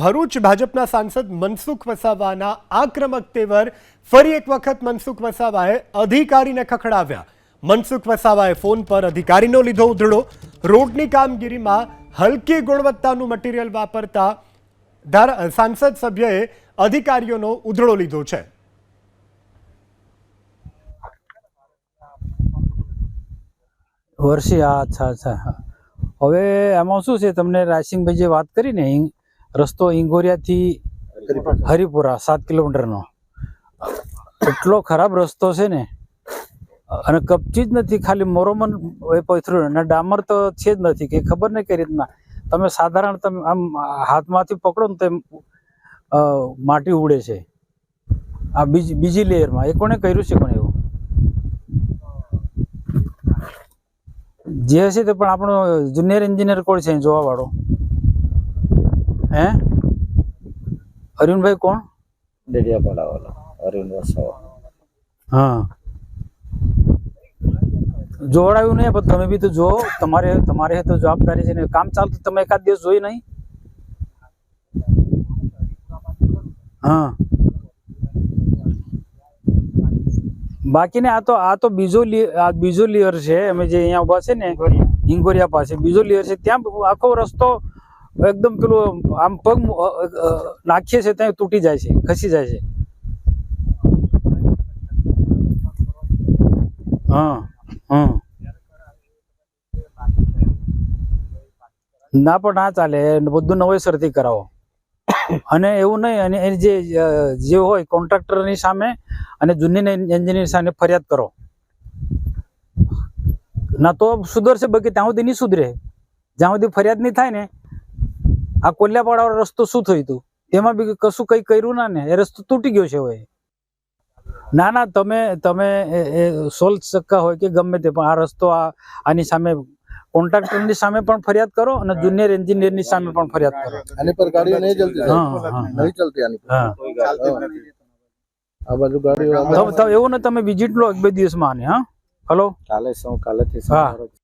ભરૂચ ભાજપના સાંસદ મનસુખ વસાવાના આક્રમક તેવર ફરી એક વખત મનસુખ વસાવાએ અધિકારીને ખખડાવ્યા. મનસુખ વસાવાએ ફોન પર અધિકારીનો લીધો ઉધડો. રોડની કામગીરીમાં હલકી ગુણવત્તાનું મટીરિયલ વાપરતા સાંસદ સભ્યએ અધિકારીઓનો ઉધડો લીધો છે. વર્ષી અચ્છા અચ્છા. હવે એમાં શું છે? તમને રાયસિંગભાઈ જે વાત કરી ને ઈંગ- રસ્તો ઇંગોરિયાથી હરિપુરા, સાત કિલોમીટરનો. એટલો ખરાબ રસ્તો છે ને, અને કપચી જ નથી, ખાલી મોરોમન એ પથરું અને ડામર તો છે જ નથી, કે ખબર નહીં કઈ રીતના. તમે સાધારણ તમે આમ હાથમાંથી પકડો ને તો માટી ઉડે છે. આ બીજી બીજી લેયરમાં, એ કોણે કર્યું છે કોને એવું? જે હશે તે પણ આપણો જુનિયર એન્જિનિયર કોણ છે જોવા વાળો હે અરુણભાઈ કોણ ડેડિયાપાડા વાળા અરવિંદ વસાવા હા જોવડાવ્યું નહીં પણ તમે બી તો જો તમારે તમારે તો જવાબદારી છે ને કામ ચાલતું તમે એકાદ દિવસ જોઈ નહીં હા બાકી ને આ તો આ તો બીજો લી- આ બીજો લેયર છે અમે જે અહીંયા ઊભા છે ને ઇંગોરિયા પાસે બીજો લેયર છે ત્યાં આખો રસ્તો એકદમ પેલું આમ પગ નાખીએ છીએ ત્યાં તૂટી જાય છે, ખસી જાય છે. હા હા. ના, પણ ના ચાલે બધું નવેસરથી કરાવો. અને એવું નહીં, અને એની જે જે હોય કોન્ટ્રાક્ટરની સામે અને જૂની એન્જિનિયર સામે ફરિયાદ કરો. ના તો સુધરશે, બાકી ત્યાં સુધી નહીં સુધરે. જ્યાં સુધી ફરિયાદ નહીં થાય ને આ કોલ્યાપાડા રસ્તો શું થયું હતું તેમાં બી કશું કઈ કર્યું ના ને? એ રસ્તો તૂટી ગયો છે હવે. ના ના તમે તમે સોલ્વ શકતા હોય કે ગમે તે પણ આ રસ્તો આ આની સામે કોન્ટ્રાક્ટરની સામે પણ ફરિયાદ કરો અને જુનિયર એન્જિનિયરની સામે પણ ફરિયાદ કરો. આની પર ગાડીઓ નહીં ચલતી હા, નહીં ચલતી આની. હા. આ બાજુ ગાડીઓ એવું ને તમે વિઝિટ લો એક બે દિવસમાં આની હા? હલો? કાલે શું? કાલેથી હા. સવારે જ